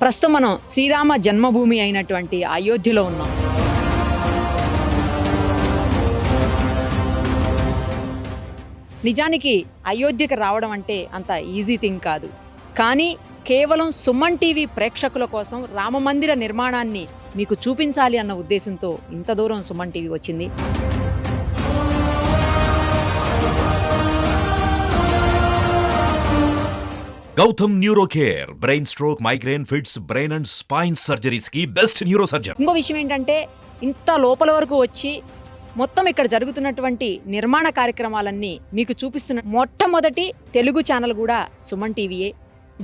ప్రస్తుతం మనం శ్రీరామ జన్మభూమి అయినటువంటి అయోధ్యలో ఉన్నాం. నిజానికి అయోధ్యకి రావడం అంటే అంత ఈజీ థింగ్ కాదు. కానీ కేవలం సుమన్ టీవీ ప్రేక్షకుల కోసం రామమందిర నిర్మాణాన్ని మీకు చూపించాలి అన్న ఉద్దేశంతో ఇంత దూరం సుమన్ టీవీ వచ్చింది. Gautam neuro care brain stroke migraine fits brain and spine సర్జరీస్కి best neuro surgeon ఇంకో విషయం ఏంటంటే ఇంత లోపల వరకు వచ్చి మొత్తం ఇక్కడ జరుగుతున్నటువంటి నిర్మాణ కార్యక్రమాలన్నీ మీకు చూపిస్తున్న మొట్టమొదటి తెలుగు ఛానల్ కూడా సుమన్ టీవీయే.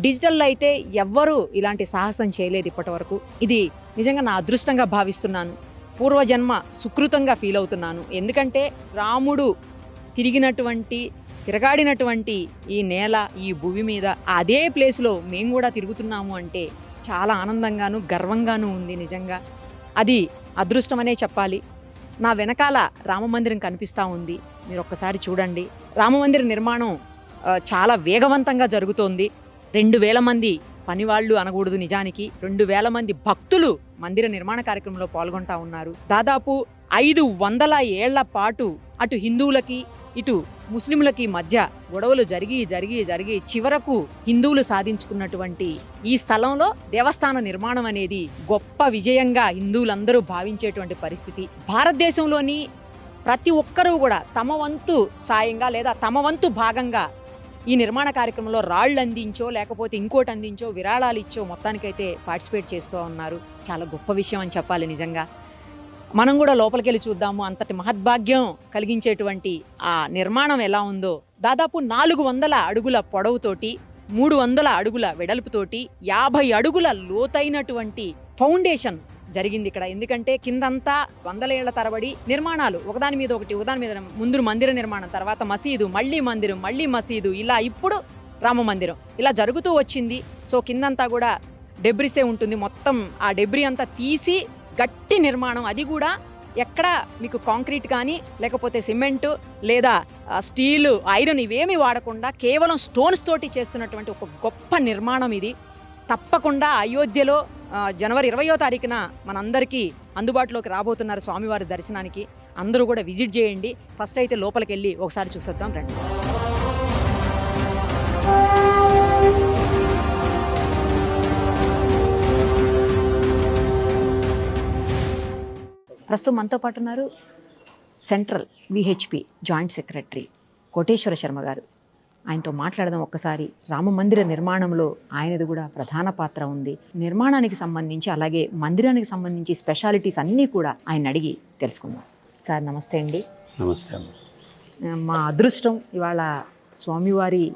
డిజిటల్లో అయితే ఎవ్వరూ ఇలాంటి సాహసం చేయలేదు ఇప్పటి వరకు ఇది నిజంగా నా అదృష్టంగా భావిస్తున్నాను. పూర్వజన్మ సుకృతంగా ఫీల్ అవుతున్నాను. ఎందుకంటే రాముడు తిరిగినటువంటి తిరగాడినటువంటి ఈ నేల ఈ భూమి మీద అదే ప్లేస్లో మేము కూడా తిరుగుతున్నాము అంటే చాలా ఆనందంగాను గర్వంగాను ఉంది నిజంగా. అది అదృష్టమనే చెప్పాలి. నా వెనకాల రామమందిరం కనిపిస్తూ ఉంది. మీరు ఒక్కసారి చూడండి రామమందిర నిర్మాణం చాలా వేగవంతంగా జరుగుతోంది. రెండు వేల మంది పనివాళ్ళు అనకూడదు నిజానికి. రెండు వేల మంది భక్తులు మందిర నిర్మాణ కార్యక్రమంలో పాల్గొంటా ఉన్నారు. దాదాపు ఐదు వందల ఏళ్ళ పాటు అటు హిందువులకి ఇటు ముస్లింలకి మధ్య గొడవలు జరిగి జరిగి జరిగి చివరకు హిందువులు సాధించుకున్నటువంటి ఈ స్థలంలో దేవస్థాన నిర్మాణం అనేది గొప్ప విజయంగా హిందువులందరూ భావించేటువంటి పరిస్థితి. భారతదేశంలోని ప్రతి ఒక్కరూ కూడా తమ వంతు సాయంగా లేదా తమ వంతు భాగంగా ఈ నిర్మాణ కార్యక్రమంలో రాళ్ళు అందించో లేకపోతే ఇంకోటి అందించో విరాళాలు ఇచ్చో మొత్తానికైతే పార్టిసిపేట్ చేస్తూ ఉన్నారు. చాలా గొప్ప విషయం అని చెప్పాలి నిజంగా. మనం కూడా లోపలికి వెళ్ళి చూద్దాము. అంతటి మహద్భాగ్యం కలిగించేటువంటి ఆ నిర్మాణం ఎలా ఉందో. దాదాపు నాలుగు వందల అడుగుల పొడవుతోటి మూడు వందల అడుగుల వెడల్పుతోటి యాభై అడుగుల లోతైనటువంటి ఫౌండేషన్ జరిగింది ఇక్కడ. ఎందుకంటే కిందంతా వందల ఏళ్ళ తరబడి నిర్మాణాలు ఒకదాని మీద ఒకటి ఒకదాని మీద ముందు మందిర నిర్మాణం తర్వాత మసీదు మళ్ళీ మందిరం మళ్ళీ మసీదు ఇలా ఇప్పుడు రామ మందిరం. ఇలా జరుగుతూ వచ్చింది. సో కిందంతా కూడా డెబ్రిసే ఉంటుంది. మొత్తం ఆ డెబ్రి అంతా తీసి గట్టి నిర్మాణం. అది కూడా ఎక్కడ మీకు కాంక్రీట్ కానీ లేకపోతే సిమెంటు లేదా స్టీలు ఐరన్ ఇవేమీ వాడకుండా కేవలం స్టోన్స్ తోటి చేస్తున్నటువంటి ఒక గొప్ప నిర్మాణం ఇది. తప్పకుండా అయోధ్యలో జనవరి ఇరవయో తారీఖున మనందరికీ అందుబాటులోకి రాబోతున్నారు స్వామివారి దర్శనానికి. అందరూ కూడా విజిట్ చేయండి. ఫస్ట్ అయితే లోపలికి వెళ్ళి ఒకసారి చూసొద్దాం రండి. ప్రస్తుతం మనతో పాటు ఉన్నారు central VHP joint secretary Koteswara Sharma గారు. ఆయనతో మాట్లాడదాం ఒక్కసారి. రామ మందిర నిర్మాణంలో ఆయనది కూడా ప్రధాన పాత్ర ఉంది. నిర్మాణానికి సంబంధించి అలాగే మందిరానికి సంబంధించి స్పెషాలిటీస్ అన్నీ కూడా ఆయన అడిగి తెలుసుకుందాం. సార్ నమస్తే అండి. నమస్తే మా అదృష్టం ఇవాళ స్వామివారి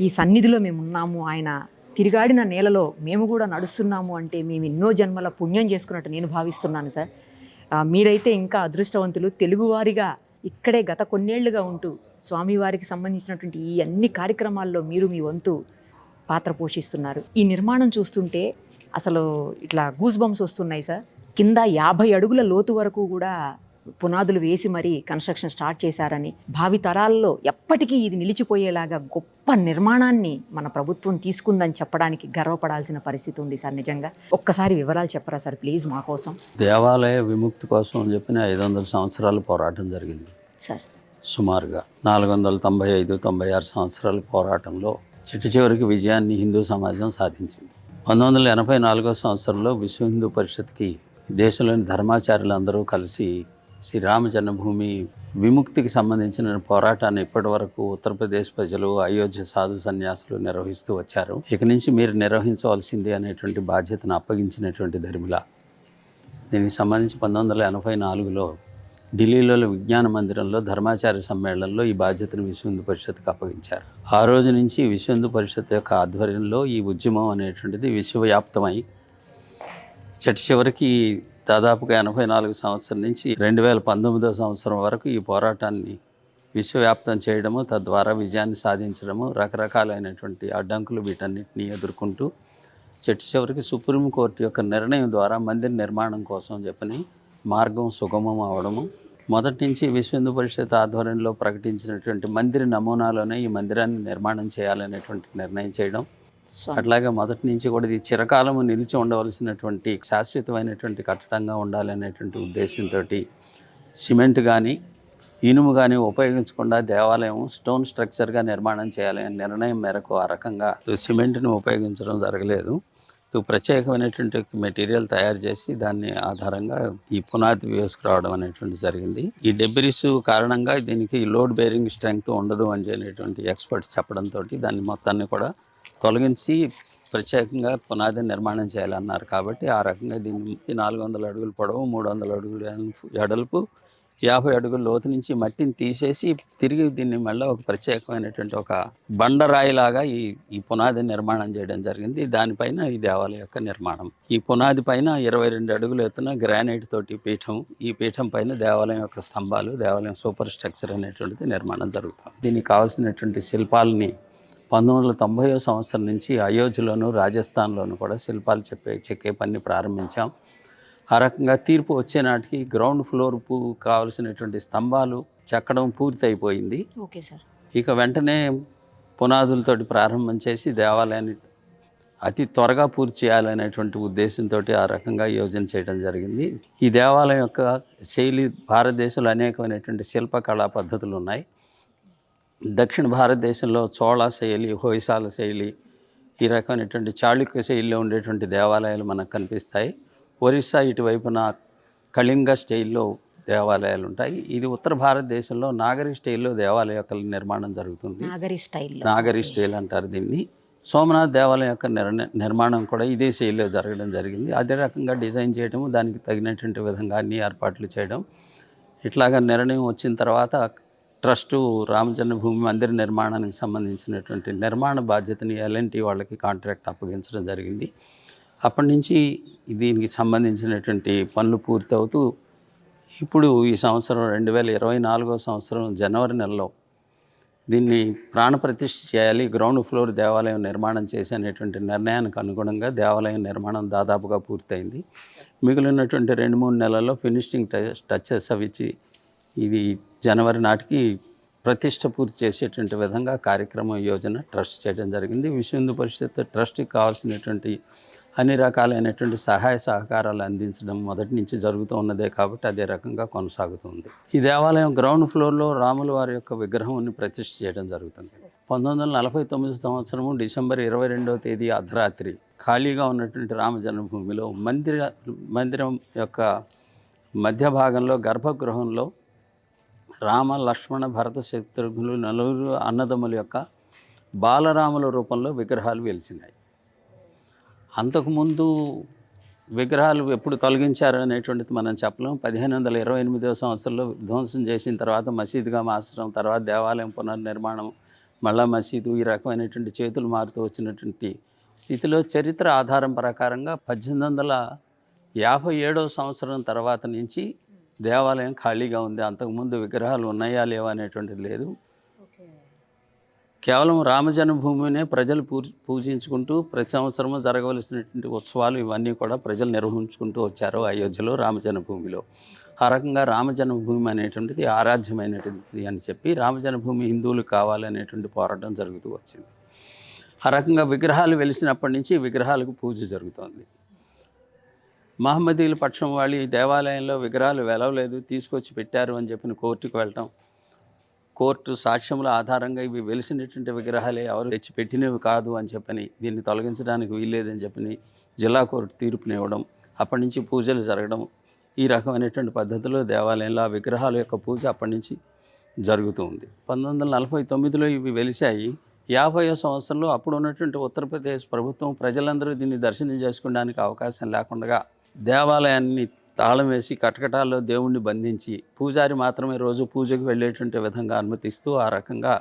ఈ సన్నిధిలో మేము ఉన్నాము. ఆయన తిరిగాడిన నేలలో మేము కూడా నడుస్తున్నాము అంటే మేము ఎన్నో జన్మల పుణ్యం చేసుకున్నట్టు నేను భావిస్తున్నాను సార్. మీరైతే ఇంకా అదృష్టవంతులు. తెలుగువారిగా ఇక్కడే గత కొన్నేళ్ళుగా ఉంటూ స్వామివారికి సంబంధించినటువంటి ఈ అన్ని కార్యక్రమాల్లో మీరు మీ వంతు పాత్ర పోషిస్తున్నారు. ఈ నిర్మాణం చూస్తుంటే అసలు ఇట్లా గూస్ బంప్స్ వస్తున్నాయి సార్. కింద యాభై అడుగుల లోతు వరకు కూడా పునాదులు వేసి మరీ కన్స్ట్రక్షన్ స్టార్ట్ చేశారని భావి తరాల్లో ఎప్పటికీ ఇది నిలిచిపోయేలాగా గొప్ప నిర్మాణాన్ని మన ప్రభుత్వం తీసుకుందని చెప్పడానికి గర్వపడాల్సిన పరిస్థితి ఉంది సార్ నిజంగా. ఒక్కసారి వివరాలు చెప్పరా సార్ ప్లీజ్ మా కోసం. దేవాలయ విముక్తి కోసం అని చెప్పిన ఐదు వందల సంవత్సరాల పోరాటం జరిగింది. సార్. సుమారుగా నాలుగు వందల తొంభై ఐదు తొంభై ఆరు సంవత్సరాల పోరాటంలో చిట్ట చివరికి విజయాన్ని హిందూ సమాజం సాధించింది. పంతొమ్మిది వందల ఎనభై నాలుగో సంవత్సరంలో విశ్వ హిందూ పరిషత్కి దేశంలోని ధర్మాచార్యులందరూ కలిసి శ్రీరామ జన్మభూమి విముక్తికి సంబంధించిన పోరాటాన్ని ఇప్పటి వరకు ఉత్తరప్రదేశ్ ప్రజలు అయోధ్య సాధు సన్యాసులు నిర్వహిస్తూ వచ్చారు. ఇక నుంచి మీరు నిర్వహించవలసింది అనేటువంటి బాధ్యతను అప్పగించినటువంటి ధర్మిల. దీనికి సంబంధించి పంతొమ్మిది వందల ఎనభై నాలుగులో ఢిల్లీలో విజ్ఞాన మందిరంలో ధర్మాచార్య సమ్మేళనంలో ఈ బాధ్యతను విశ్వహిందు పరిషత్కు పరిషత్కి అప్పగించారు. ఆ రోజు నుంచి విశ్వహిందు పరిషత్ యొక్క ఆధ్వర్యంలో ఈ ఉద్యమం అనేటువంటిది విశ్వవ్యాప్తమై చట్ చివరికి దాదాపుగా ఎనభై నాలుగు సంవత్సరం నుంచి రెండు వేల పంతొమ్మిదో సంవత్సరం వరకు ఈ పోరాటాన్ని విశ్వవ్యాప్తం చేయడము తద్వారా విజయాన్ని సాధించడము రకరకాలైనటువంటి అడ్డంకులు వీటన్నిటిని ఎదుర్కొంటూ చెట్టు చివరికి సుప్రీంకోర్టు యొక్క నిర్ణయం ద్వారా మందిర నిర్మాణం కోసం చెప్పని మార్గం సుగమం అవడము. మొదటి నుంచి విశ్వ హిందూ పరిషత్ ఆధ్వర్యంలో ప్రకటించినటువంటి మందిర నమూనాలోనే ఈ మందిరాన్ని నిర్మాణం చేయాలనేటువంటి నిర్ణయం చేయడం. సో అట్లాగే మొదటి నుంచి కూడా ఇది చిరకాలము నిలిచి ఉండవలసినటువంటి శాశ్వతమైనటువంటి కట్టడంగా ఉండాలనేటువంటి ఉద్దేశంతో సిమెంట్ కానీ ఇనుము కానీ ఉపయోగించకుండా దేవాలయం స్టోన్ స్ట్రక్చర్గా నిర్మాణం చేయాలనే నిర్ణయం మేరకు ఆ రకంగా సిమెంట్ని ఉపయోగించడం జరగలేదు. ప్రత్యేకమైనటువంటి మెటీరియల్ తయారు చేసి దాన్ని ఆధారంగా ఈ పునాది వేసుకురావడం అనేటువంటి జరిగింది. ఈ డెబ్రిస్ కారణంగా దీనికి లోడ్ బేరింగ్ స్ట్రెంగ్త్ ఉండదు అని చెప్పినటువంటి ఎక్స్పర్ట్స్ చెప్పడంతో దాన్ని మొత్తాన్ని కూడా తొలగించి ప్రత్యేకంగా పునాది నిర్మాణం చేయాలన్నారు. కాబట్టి ఆ రకంగా దీన్ని నాలుగు వందల అడుగులు పొడవు మూడు వందల అడుగులు ఎడల్పు యాభై అడుగుల లోతు నుంచి మట్టిని తీసేసి తిరిగి దీన్ని మళ్ళీ ఒక ప్రత్యేకమైనటువంటి ఒక బండరాయిలాగా ఈ ఈ పునాది నిర్మాణం చేయడం జరిగింది. దానిపైన ఈ దేవాలయం యొక్క నిర్మాణం. ఈ పునాది పైన ఇరవై రెండు అడుగులు ఎత్తున గ్రానైట్ తోటి పీఠం ఈ పీఠం పైన దేవాలయం యొక్క స్తంభాలు దేవాలయం సూపర్ స్ట్రక్చర్ అనేటువంటిది నిర్మాణం జరుగుతుంది. దీనికి కావాల్సినటువంటి శిల్పాలని పంతొమ్మిది వందల తొంభై సంవత్సరం నుంచి అయోధ్యలోను రాజస్థాన్లోను కూడా శిల్పాలు చెప్పే చెక్కే పని ప్రారంభించాం. ఆ రకంగా తీర్పు వచ్చే నాటికి గ్రౌండ్ ఫ్లోర్ పు కావలసినటువంటి స్తంభాలు చెక్కడం పూర్తి అయిపోయింది ఓకే సార్. ఇక వెంటనే పునాదులతోటి ప్రారంభం చేసి దేవాలయాన్ని అతి త్వరగా పూర్తి చేయాలనేటువంటి ఉద్దేశంతో ఆ రకంగా యోజన చేయడం జరిగింది. ఈ దేవాలయం యొక్క శైలి భారతదేశంలో అనేకమైనటువంటి శిల్పకళా పద్ధతులు ఉన్నాయి. దక్షిణ భారతదేశంలో చోళ శైలి హోయసాల శైలి ఈ రకమైనటువంటి చాళుక్య శైలిలో ఉండేటువంటి దేవాలయాలు మనకు కనిపిస్తాయి. ఒరిస్సా ఇటువైపున కళింగ స్టైల్లో దేవాలయాలు ఉంటాయి. ఇది ఉత్తర భారతదేశంలో నాగరి స్టైల్లో దేవాలయ యొక్క నిర్మాణం జరుగుతుంది. నాగరి స్టైల్లో. నాగరి స్టైల్ అంటారు దీన్ని. సోమనాథ్ దేవాలయం యొక్క నిర్మాణం కూడా ఇదే శైలిలో జరగడం జరిగింది. అదే రకంగా డిజైన్ చేయడం దానికి తగినటువంటి విధంగా అన్ని ఏర్పాట్లు చేయడం ఇట్లాగా నిర్ణయం వచ్చిన తర్వాత ట్రస్టు రామజన్మభూమి మందిర నిర్మాణానికి సంబంధించినటువంటి నిర్మాణ బాధ్యతని ఎల్ఎన్టీ వాళ్ళకి కాంట్రాక్ట్ అప్పగించడం జరిగింది. అప్పటి నుంచి దీనికి సంబంధించినటువంటి పనులు పూర్తవుతూ ఇప్పుడు ఈ సంవత్సరం రెండు వేల ఇరవై నాలుగో సంవత్సరం జనవరి నెలలో దీన్ని ప్రాణప్రతిష్ఠ చేయాలి గ్రౌండ్ ఫ్లోర్ దేవాలయం నిర్మాణం చేసేటువంటి నిర్ణయానికి అనుగుణంగా దేవాలయం నిర్మాణం దాదాపుగా పూర్తయింది. మిగిలినటువంటి రెండు మూడు నెలల్లో ఫినిషింగ్ టచ్ టచెస్ అవి ఇచ్చి ఇది జనవరి నాటికి ప్రతిష్ట పూర్తి చేసేటువంటి విధంగా కార్యక్రమం యోజన ట్రస్ట్ చేయడం జరిగింది. విశ్వ హిందూ పరిషత్ ట్రస్ట్కి కావాల్సినటువంటి అన్ని రకాలైనటువంటి సహాయ సహకారాలు అందించడం మొదటి నుంచి జరుగుతూ ఉన్నదే కాబట్టి అదే రకంగా కొనసాగుతుంది ఈ దేవాలయం గ్రౌండ్ ఫ్లోర్లో రాముల వారి యొక్క విగ్రహాన్ని ప్రతిష్ఠ చేయడం జరుగుతుంది. పంతొమ్మిది వందల నలభై తొమ్మిది సంవత్సరము డిసెంబర్ ఇరవై రెండవ తేదీ అర్ధరాత్రి ఖాళీగా ఉన్నటువంటి రామ జన్మభూమిలో మందిర మందిరం యొక్క మధ్య భాగంలో గర్భగృహంలో రామ లక్ష్మణ భరత శత్రుఘ్నులు నలుగురు అన్నదమ్ముల యొక్క బాలరాముల రూపంలో విగ్రహాలు వెలిసినాయి. అంతకుముందు విగ్రహాలు ఎప్పుడు తొలగించారు అనేటువంటిది మనం చెప్పలేం. పదిహేను వందల ఇరవై ఎనిమిదవ సంవత్సరంలో ధ్వంసం చేసిన తర్వాత మసీదుగా మార్చడం తర్వాత దేవాలయం పునర్నిర్మాణం మళ్ళా మసీదు ఈ రకమైనటువంటి చేతులు మారుతూ వచ్చినటువంటి స్థితిలో చరిత్ర ఆధారం ప్రకారంగా పద్దెనిమిది వందల యాభై ఏడవ సంవత్సరం తర్వాత నుంచి దేవాలయం ఖాళీగా ఉంది అంతకుముందు విగ్రహాలు ఉన్నాయా లేవా అనేటువంటిది లేదు. కేవలం రామజన్మభూమినే ప్రజలు పూ పూజించుకుంటూ ప్రతి సంవత్సరము జరగవలసినటువంటి ఉత్సవాలు ఇవన్నీ కూడా ప్రజలు నిర్వహించుకుంటూ వచ్చారు అయోధ్యలో రామజన్మభూమిలో. ఆ రకంగా రామజన్మభూమి అనేటువంటిది ఆరాధ్యమైనటువంటిది అని చెప్పి రామజన్మభూమి హిందువులు కావాలనేటువంటి పోరాటం జరుగుతూ వచ్చింది. ఆ రకంగా విగ్రహాలు వెలిసినప్పటి నుంచి విగ్రహాలకు పూజ జరుగుతోంది. మహమ్మదీల పక్షం వాళ్ళు ఈ దేవాలయంలో విగ్రహాలు వెలవలేదు తీసుకొచ్చి పెట్టారు అని చెప్పిన కోర్టుకు వెళ్ళటం. కోర్టు సాక్ష్యముల ఆధారంగా ఇవి వెలిసినటువంటి విగ్రహాలే ఎవరు తెచ్చి పెట్టినవి కాదు అని చెప్పని దీన్ని తొలగించడానికి వీల్లేదని చెప్పని జిల్లా కోర్టు తీర్పునివ్వడం అప్పటి నుంచి పూజలు జరగడం ఈ రకమైనటువంటి పద్ధతిలో దేవాలయంలో ఆ విగ్రహాల యొక్క పూజ అప్పటి నుంచి జరుగుతూ ఉంది. పంతొమ్మిది వందల నలభై తొమ్మిదిలో ఇవి వెలిశాయి. యాభై సంవత్సరంలో అప్పుడు ఉన్నటువంటి ఉత్తరప్రదేశ్ ప్రభుత్వం ప్రజలందరూ దీన్ని దర్శనం చేసుకోవడానికి అవకాశం లేకుండా దేవాలయాన్ని తాళం వేసి కటకటాల్లో దేవుణ్ణి బంధించి పూజారి మాత్రమే రోజు పూజకు వెళ్ళేటువంటి విధంగా అనుమతిస్తూ ఆ రకంగా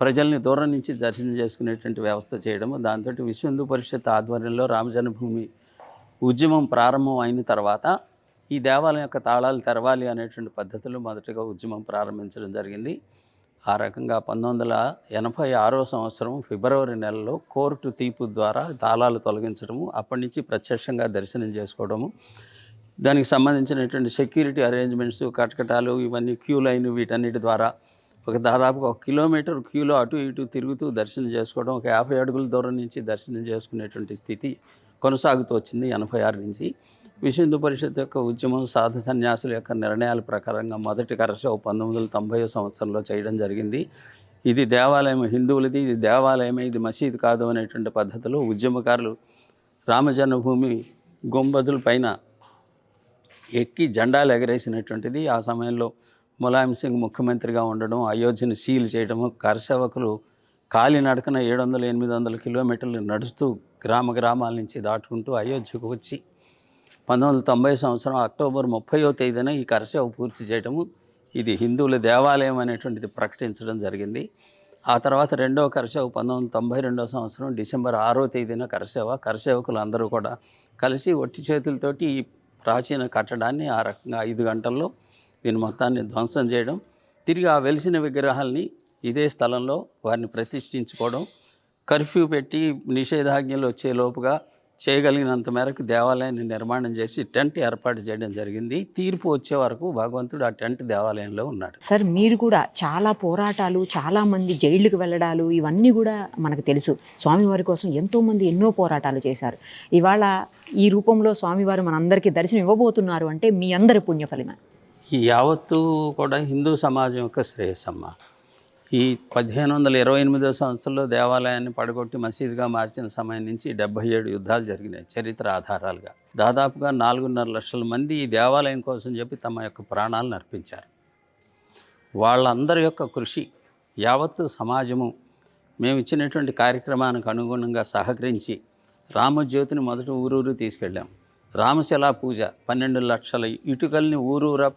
ప్రజల్ని దూరం నుంచి దర్శనం చేసుకునేటువంటి వ్యవస్థ చేయడము దాంతో విశ్వ హిందూ పరిషత్ ఆధ్వర్యంలో రామజన్మభూమి ఉద్యమం ప్రారంభం అయిన తర్వాత ఈ దేవాలయం యొక్క తాళాలు తెరవాలి అనేటువంటి పద్ధతిలో మొదటగా ఉద్యమం ప్రారంభించడం జరిగింది. ఆ రకంగా పంతొమ్మిది వందల ఎనభై ఆరో సంవత్సరం ఫిబ్రవరి నెలలో కోర్టు తీర్పు ద్వారా తాళాలు తొలగించడము అప్పటి నుంచి ప్రత్యక్షంగా దర్శనం చేసుకోవడము దానికి సంబంధించినటువంటి సెక్యూరిటీ అరేంజ్మెంట్స్ కటకటాలు ఇవన్నీ క్యూ లైన్ వీటన్నిటి ద్వారా ఒక దాదాపుగా ఒక కిలోమీటర్ క్యూలో అటు ఇటు తిరుగుతూ దర్శనం చేసుకోవడం ఒక యాభై అడుగుల దూరం నుంచి దర్శనం చేసుకునేటువంటి స్థితి కొనసాగుతూ వచ్చింది ఎనభై ఆరు నుంచి. విశ్వ పరిషత్ యొక్క ఉద్యమం సాధు సన్యాసుల యొక్క నిర్ణయాల ప్రకారంగా మొదటి కరసవ పంతొమ్మిది వందల తొంభై సంవత్సరంలో చేయడం జరిగింది. ఇది దేవాలయం హిందువులది ఇది దేవాలయమే ఇది మసీదు కాదు అనేటువంటి పద్ధతిలో ఉద్యమకారులు రామజన్మభూమి గుంబజుల పైన ఎక్కి జెండాలు ఎగరేసినటువంటిది. ఆ సమయంలో ములాయం సింగ్ ముఖ్యమంత్రిగా ఉండడం అయోధ్యను సీల్ చేయడము కరసేవకులు కాలినడకన ఏడు వందల ఎనిమిది వందల కిలోమీటర్లు నడుస్తూ గ్రామ గ్రామాల నుంచి దాటుకుంటూ అయోధ్యకు వచ్చి పంతొమ్మిది వందల తొంభై సంవత్సరం అక్టోబర్ ముప్పయో తేదీన ఈ కరసేవ పూర్తి చేయడము ఇది హిందువుల దేవాలయం అనేటువంటిది ప్రకటించడం జరిగింది. ఆ తర్వాత రెండో కరసేవ పంతొమ్మిది వందల తొంభై రెండో సంవత్సరం డిసెంబర్ ఆరో తేదీన కరసేవ. కరసేవకులు అందరూ కూడా కలిసి ఒట్టి చేతులతోటి ఈ ప్రాచీన కట్టడాన్ని ఆ రకంగా ఐదు గంటల్లో దీని మొత్తాన్ని ధ్వంసం చేయడం. తిరిగి ఆ వెలిసిన విగ్రహాల్ని ఇదే స్థలంలో వారిని ప్రతిష్ఠించుకోవడం. కర్ఫ్యూ పెట్టి నిషేధాజ్ఞలు వచ్చే లోపుగా చేయగలిగినంత మేరకు దేవాలయాన్ని నిర్మాణం చేసి టెంట్ ఏర్పాటు చేయడం జరిగింది. తీర్పు వచ్చే వరకు భగవంతుడు ఆ టెంట్ దేవాలయంలో ఉన్నాడు. సార్ మీరు కూడా చాలా పోరాటాలు చాలా మంది జైళ్ళకు వెళ్ళడాలు ఇవన్నీ కూడా మనకు తెలుసు. స్వామివారి కోసం ఎంతో మంది ఎన్నో పోరాటాలు చేశారు. ఇవాళ ఈ రూపంలో స్వామివారు మనందరికీ దర్శనం ఇవ్వబోతున్నారు అంటే మీ అందరి పుణ్యఫలిమే. ఈ యావత్తు కూడా హిందూ సమాజం యొక్క శ్రేయస్సమ్మ. ఈ పదిహేను వందల ఇరవై ఎనిమిదో సంవత్సరంలో దేవాలయాన్ని పడగొట్టి మసీదుగా మార్చిన సమయం నుంచి డెబ్బై ఏడు యుద్ధాలు జరిగినాయి చరిత్ర ఆధారాలుగా. దాదాపుగా నాలుగున్నర లక్షల మంది ఈ దేవాలయం కోసం చెప్పి తమ యొక్క ప్రాణాలను అర్పించారు. వాళ్ళందరి యొక్క కృషి యావత్తు సమాజము మేము ఇచ్చినటువంటి కార్యక్రమానికి అనుగుణంగా సహకరించి రామజ్యోతిని మొదట ఊరూరు తీసుకెళ్ళాం. రామశిలా పూజ పన్నెండు లక్షల ఇటుకల్ని ఊరూరా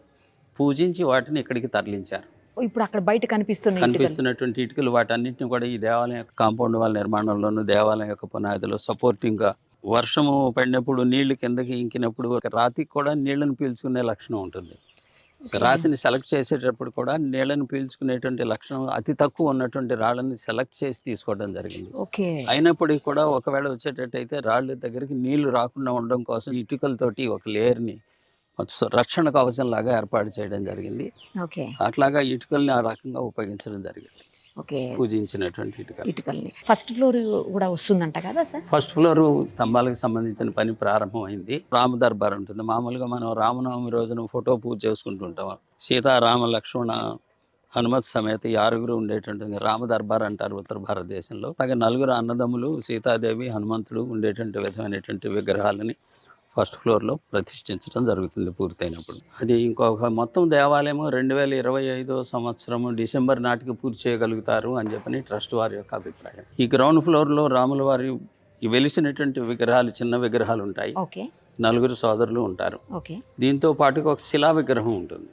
పూజించి వాటిని ఇక్కడికి తరలించారు. ఇప్పుడు అక్కడ బయట కనిపిస్తున్న. కనిపిస్తున్నటువంటి ఇటుకలు వాటన్నిటిని కూడా ఈ దేవాలయం యొక్క కాంపౌండ్ వాళ్ళ నిర్మాణంలోను దేవాలయం యొక్క పునాదిలో సపోర్టింగ్గా వర్షము పడినప్పుడు నీళ్ళు కిందకి ఇంకినప్పుడు ఒక రాతికి కూడా నీళ్ళను పీల్చుకునే లక్షణం ఉంటుంది. రాతిని సెలెక్ట్ చేసేటప్పుడు కూడా నీళ్ళను పీల్చుకునేటువంటి లక్షణం అతి తక్కువ ఉన్నటువంటి రాళ్ళని సెలెక్ట్ చేసి తీసుకోవడం జరిగింది. ఓకే. అయినప్పటికీ కూడా ఒకవేళ వచ్చేటట్టయితే రాళ్ళ దగ్గరికి నీళ్ళు రాకుండా ఉండడం కోసం ఇటుకలతోటి ఒక లేయర్ని రక్షణ కవచం లాగా ఏర్పాటు చేయడం జరిగింది. ఓకే. అట్లాగా ఇటుకల్ని ఆ రకంగా ఉపయోగించడం జరిగింది. ఓకే. పూజించినటువంటి ఇటుకలు. ఇటుకల్ని. ఫస్ట్ ఫ్లోర్ కూడా వస్తుందంట కదా సార్? ఫస్ట్ ఫ్లోర్ స్తంభాలకు సంబంధించిన పని ప్రారంభమైంది. రామ దర్బార్ ఉంటుంది. మామూలుగా మనం రామనవమి రోజున ఫోటో పూజ చేసుకుంటుంటాం. సీతారామ లక్ష్మణ హనుమత్ సమేత ఈ ఆరుగురు ఉండేటువంటి రామ దర్బార్ అంటారు ఉత్తర భారతదేశంలో. అలాగే నలుగురు అన్నదమ్ములు సీతాదేవి హనుమంతుడు ఉండేటువంటి విధమైనటువంటి విగ్రహాలని ఫస్ట్ ఫ్లోర్లో ప్రతిష్ఠించడం జరుగుతుంది పూర్తయినప్పుడు. అది ఇంకొక మొత్తం దేవాలయము రెండు వేల ఇరవై ఐదో సంవత్సరము డిసెంబర్ నాటికి పూర్తి చేయగలుగుతారు అని చెప్పని ట్రస్ట్ వారి యొక్క అభిప్రాయం. ఈ గ్రౌండ్ ఫ్లోర్లో రాముల వారి ఈ వెలిసినటువంటి విగ్రహాలు చిన్న విగ్రహాలు ఉంటాయి. నలుగురు సోదరులు ఉంటారు. దీంతో పాటుగా ఒక శిలా విగ్రహం ఉంటుంది.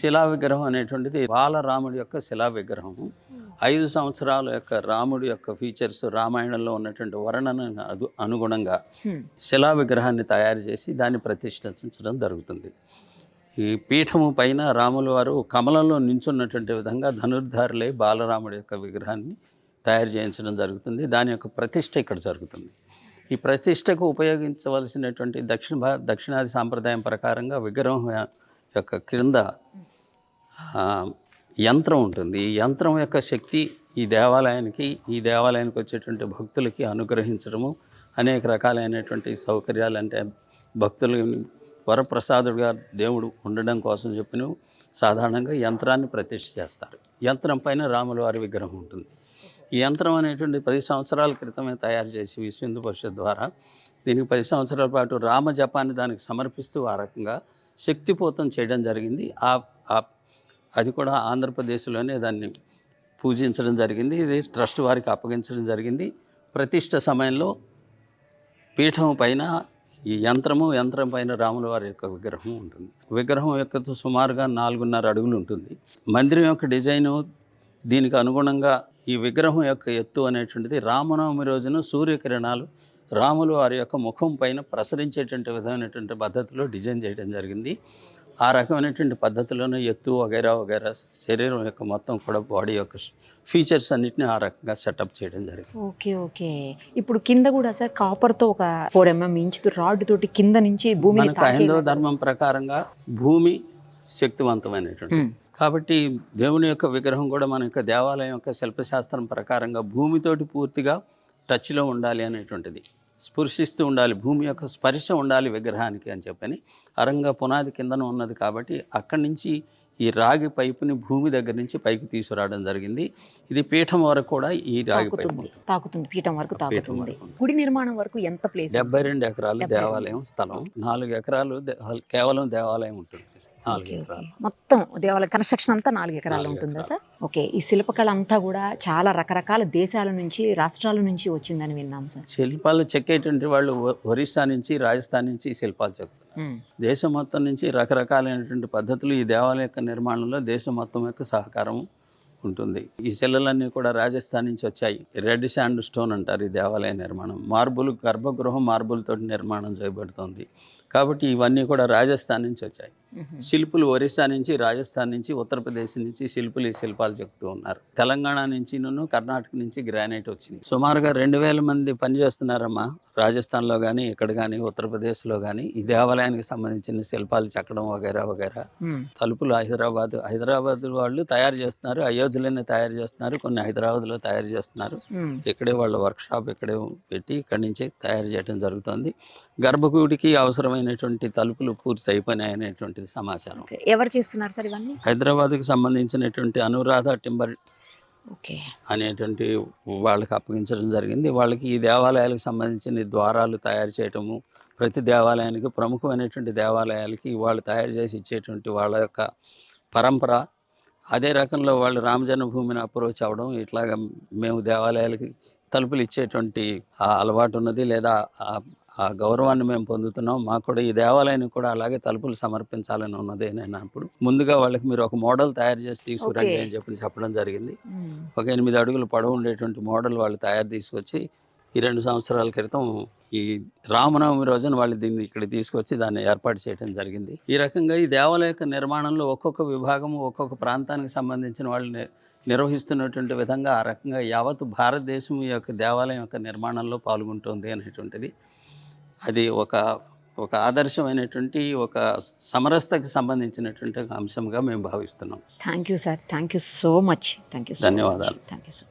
శిలా విగ్రహం అనేటువంటిది బాలరాముడి యొక్క శిలా విగ్రహం. ఐదు సంవత్సరాల యొక్క రాముడి యొక్క ఫీచర్స్ రామాయణంలో ఉన్నటువంటి వర్ణన అనుగుణంగా శిలా విగ్రహాన్ని తయారు చేసి దాన్ని ప్రతిష్ఠించడం జరుగుతుంది. ఈ పీఠము పైన రాముల వారు కమలంలో నించున్నటువంటి విధంగా ధనుర్ధారులై బాలరాముడి యొక్క విగ్రహాన్ని తయారు చేయించడం జరుగుతుంది. దాని యొక్క ప్రతిష్ట ఇక్కడ జరుగుతుంది. ఈ ప్రతిష్టకు ఉపయోగించవలసినటువంటి దక్షిణ భా దక్షిణాది సాంప్రదాయం ప్రకారంగా విగ్రహం యొక్క క్రింద యంత్రం ఉంటుంది. ఈ యంత్రం యొక్క శక్తి ఈ దేవాలయానికి ఈ దేవాలయానికి వచ్చేటువంటి భక్తులకి అనుగ్రహించడము అనేక రకాలైనటువంటి సౌకర్యాలు అంటే భక్తులు వరప్రసాదుడుగా దేవుడు ఉండడం కోసం చెప్పిన సాధారణంగా యంత్రాన్ని ప్రతిష్ఠ చేస్తారు. యంత్రం పైన రాముల వారి విగ్రహం ఉంటుంది. ఈ యంత్రం అనేటువంటి పది సంవత్సరాల క్రితమే తయారు చేసి విశ్వ హిందూ పరిషత్ ద్వారా దీనికి పది సంవత్సరాల పాటు రామ జపాన్ని దానికి సమర్పిస్తూ ఆ రకంగా శక్తిపోతం చేయడం జరిగింది. ఆ ఆ- అది కూడా ఆంధ్రప్రదేశ్లోనే దాన్ని పూజించడం జరిగింది. ఇది ట్రస్ట్ వారికి అప్పగించడం జరిగింది. ప్రతిష్ట సమయంలో పీఠం పైన ఈ యంత్రము యంత్రం పైన రాముల వారి యొక్క విగ్రహం ఉంటుంది. విగ్రహం యొక్క సుమారుగా నాలుగున్నర అడుగులు ఉంటుంది. మందిరం యొక్క డిజైను దీనికి అనుగుణంగా ఈ విగ్రహం యొక్క ఎత్తు అనేటువంటిది రామనవమి రోజున సూర్యకిరణాలు రాములు వారి యొక్క ముఖం పైన ప్రసరించేటువంటి విధమైనటువంటి పద్ధతిలో డిజైన్ చేయడం జరిగింది. ఆ రకమైనటువంటి పద్ధతిలోనే ఎత్తు వగైరా వగైరా శరీరం యొక్క మొత్తం కూడా బాడీ యొక్క ఫీచర్స్ అన్నిటిని ఆ రకంగా సెటప్ చేయడం జరిగింది. Okay okay. ఇప్పుడు కింద కూడా సార్ కాపర్తో ఒక ఫోర్ ఎంఎం ఇంచ్ రాడ్ తోటి కింద నుంచి మనకు హైందవ ధర్మం ప్రకారంగా భూమి శక్తివంతమైనటువంటి కాబట్టి దేవుని యొక్క విగ్రహం కూడా మన యొక్క దేవాలయం యొక్క శిల్పశాస్త్రం ప్రకారంగా భూమితోటి పూర్తిగా టచ్లో ఉండాలి అనేటువంటిది. స్పృశిస్తూ ఉండాలి భూమి యొక్క స్పర్శ ఉండాలి విగ్రహానికి అని చెప్పని అరంగా పునాది కిందన ఉన్నది కాబట్టి అక్కడి నుంచి ఈ రాగి పైపుని భూమి దగ్గర నుంచి పైకి తీసుకురావడం జరిగింది. ఇది పీఠం వరకు కూడా ఈ రాగి పైపు తాకుతుంది పీఠం వరకు తాకుతుంది. గుడి నిర్మాణం వరకు ఎంత ప్లేస్ డెబ్బై రెండు ఎకరాలు. దేవాలయం స్థలం. నాలుగు ఎకరాలు కేవలం దేవాలయం ఉంటుంది. నాలుగు ఎకరాలు. మొత్తం దేవాలయ కన్స్ట్రక్షన్ అంతా నాలుగు ఎకరాలు ఉంటుందా. సార్? ఓకే ఈ శిల్పకళ అంతా కూడా చాలా రకరకాల దేశాల నుంచి రాష్ట్రాల నుంచి వచ్చిందని విన్నాం సార్. శిల్పాలు చెక్కేటువంటి వాళ్ళు ఒరిస్సా నుంచి రాజస్థాన్ నుంచి శిల్పాలు చెక్కుతున్నారు. ఉమ్, దేశం మొత్తం నుంచి రకరకాలైనటువంటి పద్ధతులు ఈ దేవాలయ యొక్క నిర్మాణంలో దేశం మొత్తం యొక్క సహకారం ఉంటుంది. ఈ శిలలన్నీ కూడా రాజస్థాన్ నుంచి వచ్చాయి. రెడ్ శాండ్ స్టోన్ అంటారు ఈ దేవాలయ నిర్మాణం. మార్బుల్ గర్భగృహం మార్బుల్ తోటి నిర్మాణం చేయబడుతుంది. కాబట్టి ఇవన్నీ కూడా రాజస్థాన్ నుంచి వచ్చాయి. శిల్పులు ఒరిస్సా నుంచి రాజస్థాన్ నుంచి ఉత్తరప్రదేశ్ నుంచి శిల్పులు ఈ శిల్పాలు చెక్కుతూ ఉన్నారు. తెలంగాణ నుంచి కర్ణాటక నుంచి గ్రానైట్ వచ్చింది. సుమారుగా రెండు వేల మంది పనిచేస్తున్నారమ్మా రాజస్థాన్లో కానీ ఇక్కడ కానీ ఉత్తరప్రదేశ్లో కానీ ఈ దేవాలయానికి సంబంధించిన శిల్పాలు చెక్కడం వగైరా వగైరా. తలుపులు హైదరాబాద్. హైదరాబాద్ వాళ్ళు తయారు చేస్తున్నారు. అయోధ్యలోనే తయారు చేస్తున్నారు. కొన్ని హైదరాబాద్లో తయారు చేస్తున్నారు. ఇక్కడే వాళ్ళ వర్క్ షాప్ ఇక్కడే పెట్టి ఇక్కడి నుంచే తయారు చేయడం జరుగుతుంది. గర్భగుడికి అవసరమైనటువంటి తలుపులు పూర్తి అయిపోయినాయి అనేటువంటిది సమాచారం. ఎవరు చేస్తున్నారు సార్ ఇవన్నీ? హైదరాబాద్కి సంబంధించినటువంటి అనురాధ టింబర్ ఓకే. అనేటువంటి వాళ్ళకి అప్పగించడం జరిగింది. వాళ్ళకి ఈ దేవాలయాలకు సంబంధించిన ద్వారాలు తయారు చేయటము ప్రతి దేవాలయానికి ప్రముఖమైనటువంటి దేవాలయాలకి వాళ్ళు తయారు చేసి ఇచ్చేటువంటి వాళ్ళ యొక్క పరంపర. అదే రకంలో వాళ్ళు రామ జన్మభూమిని అప్రోచ్ అవ్వడం ఇట్లాగా మేము దేవాలయాలకి తలుపులు ఇచ్చేటువంటి ఆ అలవాటు ఉన్నది లేదా ఆ- గౌరవాన్ని మేము పొందుతున్నాం. మాకు కూడా ఈ దేవాలయానికి కూడా అలాగే తలుపులు సమర్పించాలని ఉన్నది నేను అప్పుడు. ముందుగా వాళ్ళకి మీరు ఒక మోడల్ తయారు చేసి తీసుకురండి. అని చెప్పి చెప్పడం జరిగింది. ఒక ఎనిమిది అడుగులు పొడవు ఉండేటువంటి మోడల్ వాళ్ళు తయారు తీసుకొచ్చి ఈ రెండు సంవత్సరాల క్రితం ఈ రామనవమి రోజున వాళ్ళు దీన్ని ఇక్కడ తీసుకొచ్చి దాన్ని ఏర్పాటు చేయడం జరిగింది. ఈ రకంగా ఈ దేవాలయ యొక్క నిర్మాణంలో ఒక్కొక్క విభాగము ఒక్కొక్క ప్రాంతానికి సంబంధించిన వాళ్ళు నిర్వహిస్తున్నటువంటి విధంగా ఆ రకంగా యావత్ భారతదేశం యొక్క దేవాలయం యొక్క నిర్మాణంలో పాల్గొంటుంది అనేటువంటిది. అది ఒక ఒక ఆదర్శమైనటువంటి ఒక సమరసతకి సంబంధించినటువంటి అంశంగా మేము భావిస్తున్నాం. Thank you sir thank you so much thank you ధన్యవాదాలు. Thank you so